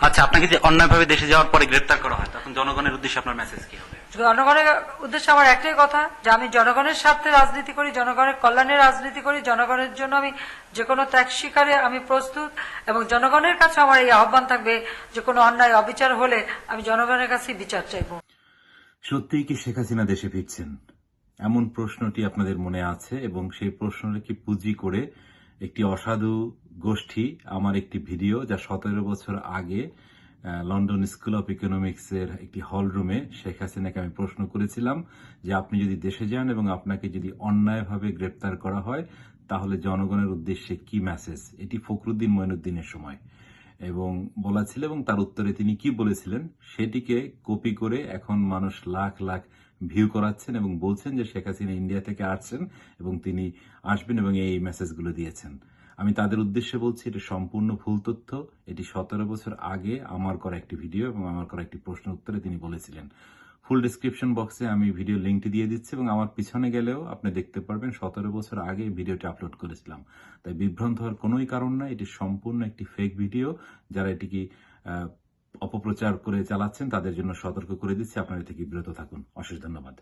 আচ্ছা আপনাকে যে অন্যায়ভাবে দেশে যাওয়ার পরে গ্রেপ্তার করা হয় তখন জনগণের উদ্দেশ্যে আপনার মেসেজ কি হবে? জনগণের উদ্দেশ্যে আমার একটাই কথা যে আমি জনগণের স্বার্থে রাজনীতি করি জনগণের কল্যাণে রাজনীতি করি জনগণের জন্য আমি যে কোনো ত্যাগ স্বীকারে আমি প্রস্তুত এবং জনগণের কাছে আমার এই আহ্বান থাকবে যে কোনো অন্যায় অবিচার হলে আমি জনগণের কাছে বিচার চাইব। সত্যিই কি শেখ হাসিনা দেশে ফিরছেন? এমন প্রশ্নটি আপনাদের মনে আছে এবং সেই প্রশ্নটিকে পুঁজি করে একটি অসাধু গোষ্ঠী, আমার একটি ভিডিও যা সতেরো বছর আগে লন্ডন স্কুল অফ ইকোনমিক্সের একটি হল রুমে শেখ হাসিনাকে আমি প্রশ্ন করেছিলাম যে আপনি যদি দেশে যান এবং আপনাকে যদি অন্যায়ভাবে গ্রেপ্তার করা হয়, তাহলে জনগণের উদ্দেশ্যে কি মেসেজ এটি ফখরুদ্দিন মঈনুদ্দিনের সময়। এবং বলা ছিল এবং তার উত্তরে তিনি কি বলেছিলেন? সেটিকে কপি করে এখন মানুষ লাখ লাখ ভিউ করাচ্ছেন এবং বলছেন যে শেখ হাসিনা ইন্ডিয়া থেকে আসছেন এবং তিনি আসবেন এবং এই মেসেজগুলো দিয়েছেন। আমি তাদের উদ্দেশ্যে বলছি, এটি সম্পূর্ণ ভুল তথ্য। এটি সতেরো বছর আগে আমার করা একটি ভিডিও এবং আমার করা একটি প্রশ্ন উত্তরে তিনি বলেছিলেন। ফুল ডিসক্রিপশন বক্সে আমি ভিডিও লিঙ্কটি দিয়ে দিচ্ছি এবং আমার পিছনে গেলেও আপনি দেখতে পারবেন সতেরো বছর আগে ভিডিওটি আপলোড করেছিলাম। তাই বিভ্রান্ত হওয়ার কোনোই কারণ না এটি সম্পূর্ণ একটি ফেক ভিডিও যারা এটিকে অপপ্রচার করে চালাচ্ছেন, তাদের জন্য সতর্ক করে দিচ্ছি। আপনারা থেকে বিরত থাকুন। অশেষ ধন্যবাদ।